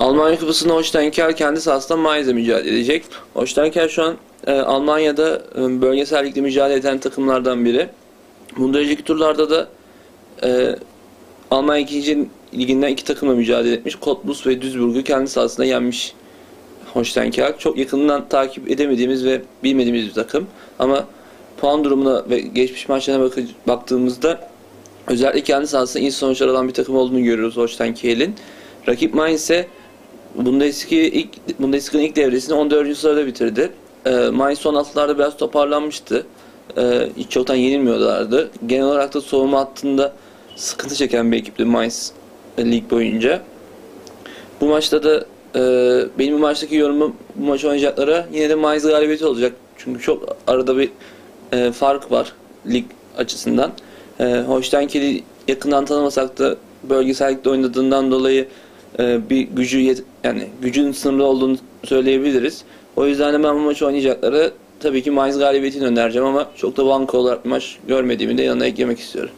Almanya Kupası'nda Holsteinker kendi sahasında Mainz'e mücadele edecek. Holsteinker şu an e, Almanya'da e, bölgesel ligde mücadele eden takımlardan biri. Bundan önceki turlarda da e, Almanya 2. liginden iki takımla mücadele etmiş. Cottbus ve Duisburg'u kendi sahasında yenmiş Holsteinker. Çok yakından takip edemediğimiz ve bilmediğimiz bir takım. Ama puan durumuna ve geçmiş maçlarına bakı- baktığımızda özellikle kendi sahasında iyi sonuçlar alan bir takım olduğunu görüyoruz Holsteinkiel'in. Rakip Mainz ise Bundesliga ilk Bundesliga'nın ilk devresini 14. sırada bitirdi. Ee, Mainz son haftalarda biraz toparlanmıştı. Ee, hiç çoktan yenilmiyorlardı. Genel olarak da savunma hattında sıkıntı çeken bir ekipti Mainz e, lig boyunca. Bu maçta da e, benim bu maçtaki yorumum bu maç oynayacaklara yine de Mainz galibiyeti olacak. Çünkü çok arada bir e, fark var lig açısından. E, Holsteinkiel'i yakından tanımasak da bölgesel ligde oynadığından dolayı e, bir gücü yet- yani gücün sınırlı olduğunu söyleyebiliriz. O yüzden de ben bu maçı oynayacakları tabii ki Mainz galibiyetini önereceğim ama çok da banka olarak maç görmediğimi de yanına eklemek istiyorum.